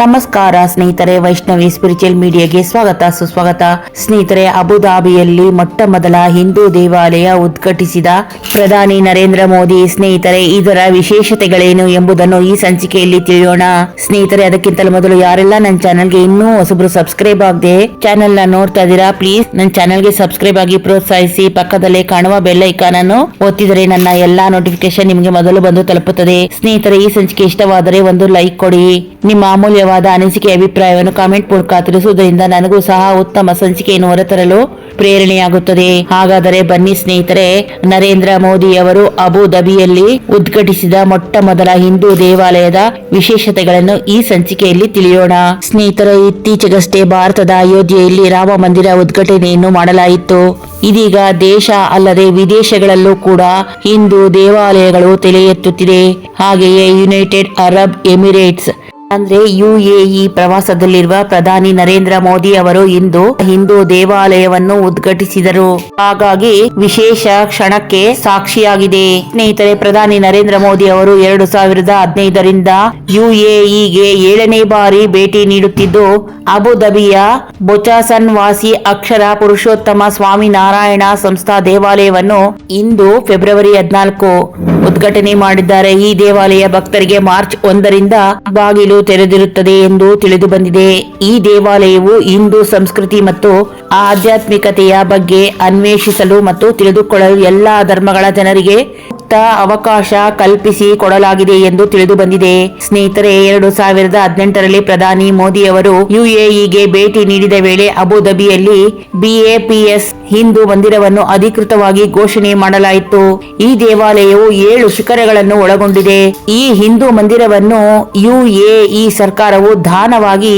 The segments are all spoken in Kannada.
ನಮಸ್ಕಾರ ಸ್ನೇಹಿತರೆ, ವೈಷ್ಣವಿ ಸ್ಪಿರಿಚುವಲ್ ಮೀಡಿಯಾಗೆ ಸ್ವಾಗತ, ಸುಸ್ವಾಗತ. ಸ್ನೇಹಿತರೆ ಅಬುಧಾಬಿಯಲ್ಲಿ ಮೊಟ್ಟ ಮೊದಲ ಹಿಂದೂ ದೇವಾಲಯ ಉದ್ಘಾಟಿಸಿದ ಪ್ರಧಾನಿ ನರೇಂದ್ರ ಮೋದಿ ಸ್ನೇಹಿತರೆ, ಇದರ ವಿಶೇಷತೆಗಳೇನು ಎಂಬುದನ್ನು ಈ ಸಂಚಿಕೆಯಲ್ಲಿ ತಿಳಿಯೋಣ. ಸ್ನೇಹಿತರೆ, ಅದಕ್ಕಿಂತಲೂ ಮೊದಲು ಯಾರೆಲ್ಲ ನನ್ನ ಚಾನೆಲ್ಗೆ ಇನ್ನೂ ಹೊಸಬ್ರು ಸಬ್ಸ್ಕ್ರೈಬ್ ಆಗದೆ ಚಾನೆಲ್ನ ನೋಡ್ತಾ ಇದ್ದೀರಾ ಪ್ಲೀಸ್ ನನ್ನ ಚಾನೆಲ್ಗೆ ಸಬ್ಸ್ಕ್ರೈಬ್ ಆಗಿ ಪ್ರೋತ್ಸಾಹಿಸಿ, ಪಕ್ಕದಲ್ಲೇ ಕಾಣುವ ಬೆಲ್ ಐಕಾನ್ ಅನ್ನು ಒತ್ತಿದರೆ ನನ್ನ ಎಲ್ಲಾ ನೋಟಿಫಿಕೇಶನ್ ನಿಮಗೆ ಮೊದಲು ಬಂದು ತಲುಪುತ್ತದೆ. ಸ್ನೇಹಿತರೆ, ಈ ಸಂಚಿಕೆ ಇಷ್ಟವಾದರೆ ಒಂದು ಲೈಕ್ ಕೊಡಿ. ನಿಮ್ಮ ಅಮೂಲ್ಯವಾದ ಅನಿಸಿಕೆ ಅಭಿಪ್ರಾಯವನ್ನು ಕಾಮೆಂಟ್ ಮೂಲಕ ತಿಳಿಸುವುದರಿಂದ ನನಗೂ ಸಹ ಉತ್ತಮ ಸಂಚಿಕೆಯನ್ನು ಹೊರತರಲು ಪ್ರೇರಣೆಯಾಗುತ್ತದೆ. ಹಾಗಾದರೆ ಬನ್ನಿ ಸ್ನೇಹಿತರೆ, ನರೇಂದ್ರ ಮೋದಿ ಅವರು ಅಬುಧಾಬಿಯಲ್ಲಿ ಉದ್ಘಾಟಿಸಿದ ಮೊಟ್ಟ ಮೊದಲ ಹಿಂದೂ ದೇವಾಲಯದ ವಿಶೇಷತೆಗಳನ್ನು ಈ ಸಂಚಿಕೆಯಲ್ಲಿ ತಿಳಿಯೋಣ. ಸ್ನೇಹಿತರೆ, ಇತ್ತೀಚೆಗಷ್ಟೇ ಭಾರತದ ಅಯೋಧ್ಯೆಯಲ್ಲಿ ರಾಮ ಮಂದಿರ ಉದ್ಘಾಟನೆಯನ್ನು ಮಾಡಲಾಯಿತು. ಇದೀಗ ದೇಶ ಅಲ್ಲದೆ ವಿದೇಶಗಳಲ್ಲೂ ಕೂಡ ಹಿಂದೂ ದೇವಾಲಯಗಳು ತಲೆ ಎತ್ತುತ್ತಿದೆ ಹಾಗೆಯೇ ಯುನೈಟೆಡ್ ಅರಬ್ ಎಮಿರೇಟ್ಸ್ ಅಂದ್ರೆ ಯುಎಇ ಪ್ರವಾಸದಲ್ಲಿರುವ ಪ್ರಧಾನಿ ನರೇಂದ್ರ ಮೋದಿ ಅವರು ಇಂದು ಹಿಂದೂ ದೇವಾಲಯವನ್ನು ಉದ್ಘಾಟಿಸಿದರು. ಹಾಗಾಗಿ ವಿಶೇಷ ಕ್ಷಣಕ್ಕೆ ಸಾಕ್ಷಿಯಾಗಿದೆ. ಸ್ನೇಹಿತರೆ, ಪ್ರಧಾನಿ ನರೇಂದ್ರ ಮೋದಿ ಅವರು ಎರಡು ಸಾವಿರದ ಹದಿನೈದರಿಂದ ಯುಎಇಗೆ ಏಳನೇ ಬಾರಿ ಭೇಟಿ ನೀಡುತ್ತಿದ್ದು ಅಬುಧಬಿಯ ಬೊಚಾಸನ್ ವಾಸಿ ಅಕ್ಷರ ಪುರುಷೋತ್ತಮ ಸ್ವಾಮಿ ನಾರಾಯಣ ಸಂಸ್ಥಾ ದೇವಾಲಯವನ್ನು ಇಂದು ಫೆಬ್ರವರಿ ಹದಿನಾಲ್ಕು ಉದ್ಘಾಟನೆ ಮಾಡಿದ್ದಾರೆ. ಈ ದೇವಾಲಯ ಭಕ್ತರಿಗೆ ಮಾರ್ಚ್ ಒಂದರಿಂದ ಬಾಗಿಲು ತೆರೆದಿರುತ್ತದೆ ಎಂದು ತಿಳಿದು ಬಂದಿದೆ. ಈ ದೇವಾಲಯವು ಹಿಂದೂ ಸಂಸ್ಕೃತಿ ಮತ್ತು ಆಧ್ಯಾತ್ಮಿಕತೆಯ ಬಗ್ಗೆ ಅನ್ವೇಷಿಸಲು ಮತ್ತು ತಿಳಿದುಕೊಳ್ಳಲು ಎಲ್ಲಾ ಧರ್ಮಗಳ ಜನರಿಗೆ ಮುಕ್ತ ಅವಕಾಶ ಕಲ್ಪಿಸಿ ಕೊಡಲಾಗಿದೆ ಎಂದು ತಿಳಿದು ಬಂದಿದೆ ಸ್ನೇಹಿತರೆ, ಎರಡು ಸಾವಿರದ ಹದಿನೆಂಟರಲ್ಲಿ ಪ್ರಧಾನಿ ಮೋದಿ ಅವರು ಯುಎಇಗೆ ಭೇಟಿ ನೀಡಿದ ವೇಳೆ ಅಬುಧಾಬಿಯಲ್ಲಿ ಬಿಎಪಿಎಸ್ ಹಿಂದೂ ಮಂದಿರವನ್ನು ಅಧಿಕೃತವಾಗಿ ಘೋಷಣೆ ಮಾಡಲಾಯಿತು. ಈ ದೇವಾಲಯವು ಏಳು ಶಿಖರಗಳನ್ನು ಒಳಗೊಂಡಿದೆ. ಈ ಹಿಂದೂ ಮಂದಿರವನ್ನು ಯುಎಇ ಸರ್ಕಾರವು ದಾನವಾಗಿ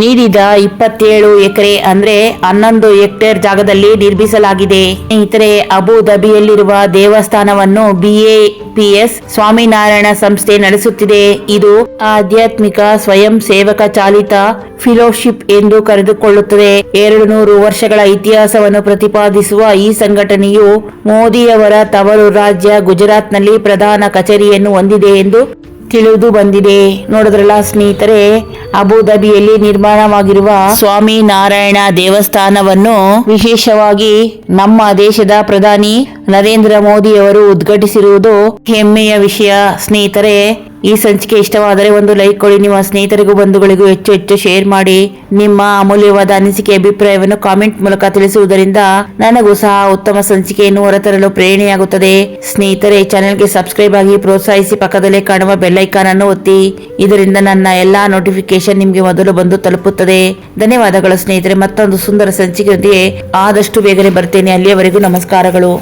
ನೀಡಿದ ಇಪ್ಪತ್ತೇಳು ಎಕರೆ ಅಂದ್ರೆ ಹನ್ನೊಂದು ಹೆಕ್ಟೇರ್ ಜಾಗದಲ್ಲಿ ನಿರ್ಮಿಸಲಾಗಿದೆ. ಸ್ನೇಹಿತರೆ ಅಬುಧಾಬಿಯಲ್ಲಿರುವ ದೇವಸ್ಥಾನವನ್ನು ಬಿಎಪಿಎಸ್ ಸ್ವಾಮಿನಾರಾಯಣ ಸಂಸ್ಥೆ ನಡೆಸುತ್ತಿದೆ. ಇದು ಆಧ್ಯಾತ್ಮಿಕ ಸ್ವಯಂ ಸೇವಕ ಚಾಲಿತ ಫಿಲೋಶಿಪ್ ಎಂದು ಕರೆದುಕೊಳ್ಳುತ್ತದೆ. ಎರಡು ನೂರು ವರ್ಷಗಳ ಇತಿಹಾಸವನ್ನು ಪ್ರತಿಪಾದಿಸುವ ಈ ಸಂಘಟನೆಯು ಮೋದಿಯವರ ತವರು ರಾಜ್ಯ ಗುಜರಾತ್ನಲ್ಲಿ ಪ್ರಧಾನ ಕಚೇರಿಯನ್ನು ಹೊಂದಿದೆ ಎಂದು ತಿಳಿದು ಬಂದಿದೆ. ನೋಡಿದ್ರಲ್ಲ ಸ್ನೇಹಿತರೆ ಅಬುಧಾಬಿಯಲ್ಲಿ ನಿರ್ಮಾಣವಾಗಿರುವ ಸ್ವಾಮಿ ನಾರಾಯಣ ದೇವಸ್ಥಾನವನ್ನು ವಿಶೇಷವಾಗಿ ನಮ್ಮ ದೇಶದ ಪ್ರಧಾನಿ ನರೇಂದ್ರ ಮೋದಿ ಅವರು ಉದ್ಘಾಟಿಸಿರುವುದು ಹೆಮ್ಮೆಯ ವಿಷಯ. ಸ್ನೇಹಿತರೆ ಈ ಸಂಚಿಕೆ ಇಷ್ಟವಾದರೆ ಒಂದು ಲೈಕ್ ಕೊಡಿ. ನಿಮ್ಮ ಸ್ನೇಹಿತರಿಗೂ ಬಂಧುಗಳಿಗೂ ಹೆಚ್ಚು ಹೆಚ್ಚು ಶೇರ್ ಮಾಡಿ. ನಿಮ್ಮ ಅಮೂಲ್ಯವಾದ ಅನಿಸಿಕೆ ಅಭಿಪ್ರಾಯವನ್ನು ಕಾಮೆಂಟ್ ಮೂಲಕ ತಿಳಿಸುವುದರಿಂದ ನನಗೂ ಸಹ ಉತ್ತಮ ಸಂಚಿಕೆಯನ್ನು ಹೊರತರಲು ಪ್ರೇರಣೆಯಾಗುತ್ತದೆ. ಸ್ನೇಹಿತರೆ, ಚಾನೆಲ್ಗೆ ಸಬ್ಸ್ಕ್ರೈಬ್ ಆಗಿ ಪ್ರೋತ್ಸಾಹಿಸಿ ಪಕ್ಕದಲ್ಲೇ ಕಾಣುವ ಬೆಲ್ಲೈಕಾನ್ ಅನ್ನು ಒತ್ತಿ. ಇದರಿಂದ ನನ್ನ ಎಲ್ಲಾ ನೋಟಿಫಿಕೇಶನ್ ನಿಮಗೆ ಮೊದಲು ಬಂದು ತಲುಪುತ್ತದೆ. ಧನ್ಯವಾದಗಳು ಸ್ನೇಹಿತರೆ. ಮತ್ತೊಂದು ಸುಂದರ ಸಂಚಿಕೆಯೊಂದಿಗೆ ಆದಷ್ಟು ಬೇಗನೆ ಬರ್ತೇನೆ. ಅಲ್ಲಿಯವರೆಗೂ ನಮಸ್ಕಾರಗಳು.